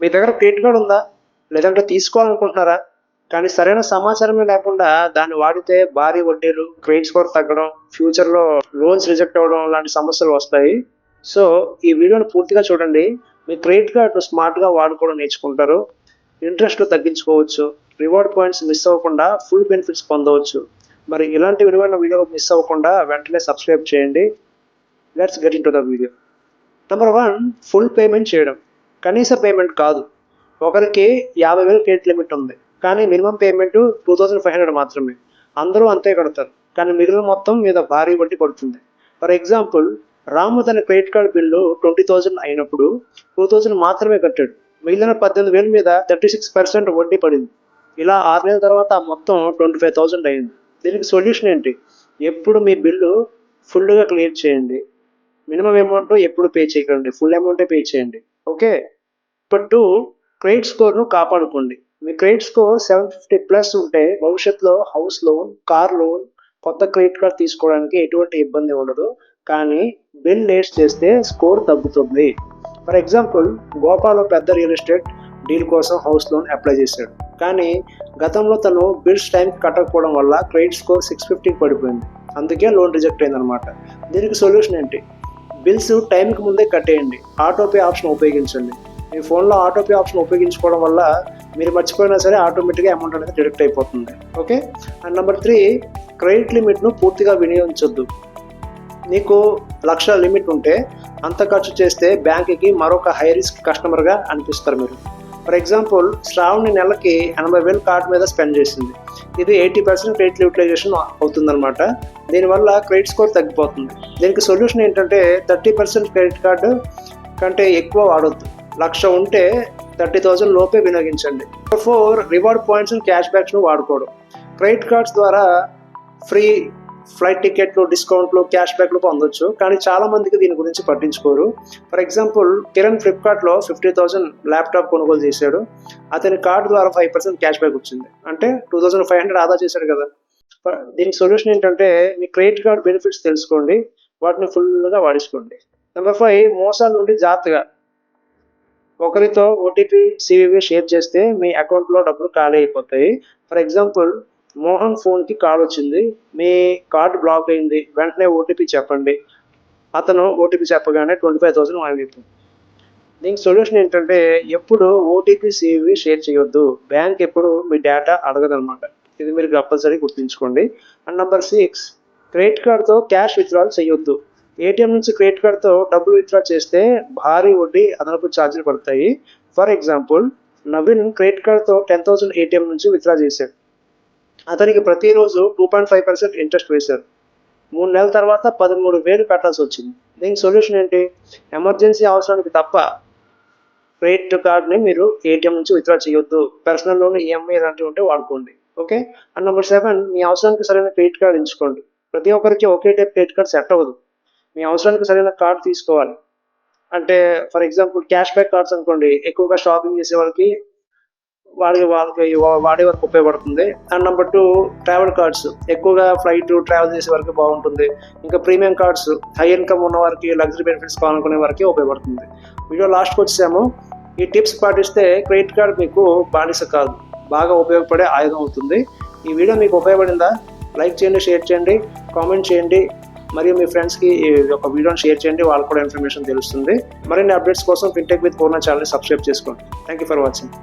మీ దగ్గర credit card ఉందా? లేదంటే తీసుకోవాలనుకుంటున్నారా? కానీ సరైన సమాచారమే లేకుండా దాన్ని వాడితే భారీ వడ్డీలు క్రెడిట్ స్కోర్ తగ్గడం ఫ్యూచర్లో లోన్స్ రిజెక్ట్ అవ్వడం లాంటి సమస్యలు వస్తాయి. సో ఈ వీడియోని పూర్తిగా చూడండి. మీ క్రెడిట్ కార్డ్ స్మార్ట్గా వాడుకోవడం నేర్చుకుంటారు. ఇంట్రెస్ట్ తగ్గించుకోవచ్చు. రివార్డ్ పాయింట్స్ మిస్ అవ్వకుండా ఫుల్ బెనిఫిట్స్ పొందవచ్చు. మరి ఇలాంటి విలువైన వీడియో మిస్ అవ్వకుండా వెంటనే సబ్స్క్రైబ్ చేయండి. Let's get into the video. Number one full payment చేయడం. కనీస పేమెంట్ కాదు. ఒకరికి యాభై వేలు క్రెడిట్ లిమిట్ ఉంది. కానీ minimum payment two thousand five hundred మాత్రమే. అందరూ అంతే కడతారు. కానీ మిగిలిన మొత్తం మీద భారీ వడ్డీ పడుతుంది. ఫర్ ఎగ్జాంపుల్ రాము తన credit card bill twenty thousand అయినప్పుడు టూ థౌజండ్ మాత్రమే కట్టాడు. మిగిలిన పద్దెనిమిది వేల మీద థర్టీ సిక్స్ పర్సెంట్ వడ్డీ పడింది. ఇలా ఆరు నెలల తర్వాత ఆ మొత్తం ట్వంటీ ఫైవ్ థౌజండ్ అయింది. దీనికి సొల్యూషన్ ఏంటి? ఎప్పుడు మీ బిల్లు ఫుల్గా క్లియర్ చేయండి. మినిమం అమౌంట్ ఎప్పుడు పే చేయకండి. ఫుల్ అమౌంటే పే చేయండి. ఓకే? ఇప్పుడు టూ క్రెడిట్ స్కోర్ను కాపాడుకోండి. మీ credit score seven fifty plus ఉంటే భవిష్యత్తులో హౌస్ లోన్ కార్ లోన్ కొత్త క్రెడిట్ కార్డ్ తీసుకోవడానికి ఎటువంటి ఇబ్బంది ఉండదు. కానీ బిల్ లేట్ చేస్తే స్కోర్ తగ్గుతుంది. ఫర్ ఎగ్జాంపుల్ గోపాల్లో పెద్ద రియల్ ఎస్టేట్ డీల్ కోసం హౌస్ లోన్ అప్లై చేశాడు. కానీ గతంలో తను బిల్స్ టైం కట్టకపోవడం వల్ల క్రెడిట్ స్కోర్ సిక్స్ ఫిఫ్టీకి పడిపోయింది. అందుకే లోన్ రిజెక్ట్ అయిందనమాట దీనికి సొల్యూషన్ ఏంటి? బిల్స్ టైంకి ముందే కట్టేయండి. ఆటోపే ఆప్షన్ ఉపయోగించండి. మీ ఫోన్లో ఆటోపే ఆప్షన్ ఉపయోగించుకోవడం వల్ల మీరు మర్చిపోయినా సరే ఆటోమేటిక్గా అమౌంట్ అనేది డిడక్ట్ అయిపోతుంది. Okay? And number three credit లిమిట్ను పూర్తిగా వినియోగించొద్దు. నీకు లక్ష లిమిట్ ఉంటే అంత ఖర్చు చేస్తే బ్యాంక్కి మరొక హై రిస్క్ కస్టమర్గా అనిపిస్తారు మీరు. ఫర్ ఎగ్జాంపుల్ శ్రావణి నెలకి ఎనభై వేలు కార్డు మీద స్పెండ్ చేసింది. ఇది ఎయిటీ పర్సెంట్ క్రెడిట్ యూటిలైజేషన్ అవుతుందన్నమాట. దీనివల్ల క్రెడిట్ స్కోర్ తగ్గిపోతుంది. దీనికి సొల్యూషన్ ఏంటంటే థర్టీ పర్సెంట్ క్రెడిట్ కార్డు కంటే ఎక్కువ వాడొద్దు. లక్ష ఉంటే థర్టీ థౌజండ్ లోపే వినియోగించండి. ఫోర్ రివార్డ్ పాయింట్స్ క్యాష్ బ్యాక్స్ను వాడుకోవడం. క్రెడిట్ కార్డ్స్ ద్వారా ఫ్రీ ఫ్లైట్ టికెట్లు డిస్కౌంట్లు క్యాష్ బ్యాక్లు పొందొచ్చు. కానీ చాలా మందికి దీని గురించి పట్టించుకోరు. ఫర్ ఎగ్జాంపుల్ కిరణ్ ఫ్లిప్కార్ట్లో ఫిఫ్టీ థౌసండ్ ల్యాప్టాప్ కొనుగోలు చేశాడు. అతని కార్డు ద్వారా ఫైవ్ పర్సెంట్ క్యాష్ బ్యాక్ వచ్చింది. అంటే టూ థౌసండ్ ఫైవ్ హండ్రెడ్ ఆదా చేశాడు కదా. దీనికి సొల్యూషన్ ఏంటంటే మీ క్రెడిట్ కార్డ్ బెనిఫిట్స్ తెలుసుకోండి. వాటిని ఫుల్గా వాడించుకోండి. నెంబర్ ఫైవ్ మోసాల నుండి జాగ్రత్తగా ఒకరితో ఓటీపీ సివివి షేర్ చేస్తే మీ అకౌంట్లో డబ్బులు ఖాళీ అయిపోతాయి. ఫర్ ఎగ్జాంపుల్ మోహన్ ఫోన్కి కాల్ వచ్చింది. మీ కార్డు బ్లాక్ అయింది. వెంటనే ఓటీపీ చెప్పండి. అతను ఓటీపీ చెప్పగానే ట్వంటీ ఫైవ్ థౌసండ్ అయిపోయింది దీనికి సొల్యూషన్ ఏంటంటే ఎప్పుడు ఓటీపీ సేవి షేర్ చేయొద్దు. బ్యాంక్ ఎప్పుడు మీ డేటా అడగదనమాట ఇది మీరు కంపల్సరీ గుర్తుంచుకోండి. అండ్ నెంబర్ సిక్స్ క్రెడిట్ కార్డ్తో క్యాష్ విత్డ్రాల్ చేయొద్దు. ఏటీఎం నుంచి క్రెడిట్ కార్డ్తో డబ్బులు విత్డ్రా చేస్తే భారీ వడ్డీ అదనపు ఛార్జీలు పడతాయి. ఫర్ ఎగ్జాంపుల్ నవీన్ క్రెడిట్ కార్డ్తో టెన్ థౌసండ్ ఏటీఎం నుంచి విత్డ్రా చేశాడు. అతనికి ప్రతిరోజు two point five percent interest వేశారు. మూడు నెలల తర్వాత పదమూడు వేలు కట్టాల్సి వచ్చింది. దీనికి సొల్యూషన్ ఏంటి? ఎమర్జెన్సీ అవసరానికి తప్ప క్రెడిట్ కార్డ్ని మీరు ఏటీఎం నుంచి విత్డ్రా చేయొద్దు. పర్సనల్ లోన్ ఈఎంఐ లాంటివి ఉంటే వాడుకోండి. ఓకే అండ్ నెంబర్ సెవెన్ మీ అవసరానికి సరైన క్రెడిట్ కార్డ్ ఎంచుకోండి. ప్రతి ఒక్కరికి ఒకే టైప్ క్రెడిట్ కార్డ్ సెట్ అవ్వదు. మీ అవసరానికి సరైన కార్డ్ తీసుకోవాలి. అంటే for example cash back cards అనుకోండి. ఎక్కువగా షాపింగ్ చేసే వాళ్ళకి వాడి వాళ్ళకి వాడే వరకు ఉపయోగపడుతుంది. And number two travel cards ఎక్కువగా ఫ్లైట్ ట్రావెల్ చేసే వరకు బాగుంటుంది. ఇంకా ప్రీమియం కార్డ్స్ హై ఇన్కమ్ ఉన్న వారికి లగ్జరీ బెనిఫిట్స్ కావాలనుకునే వారికి ఉపయోగపడుతుంది. వీడియో లాస్ట్కి వచ్చాము ఈ టిప్స్ పాటిస్తే క్రెడిట్ కార్డ్ మీకు బానిస కాదు. బాగా ఉపయోగపడే ఆయుధం అవుతుంది. ఈ వీడియో మీకు ఉపయోగపడిందా? లైక్ చేయండి షేర్ చేయండి కామెంట్ చేయండి. మరియు మీ ఫ్రెండ్స్కి ఈ యొక్క వీడియోని షేర్ చేయండి. వాళ్ళకు కూడా ఇన్ఫర్మేషన్ తెలుస్తుంది. మరిన్ని అప్డేట్స్ కోసం Fintech with Purna channel subscribe చేసుకోండి. Thank you for watching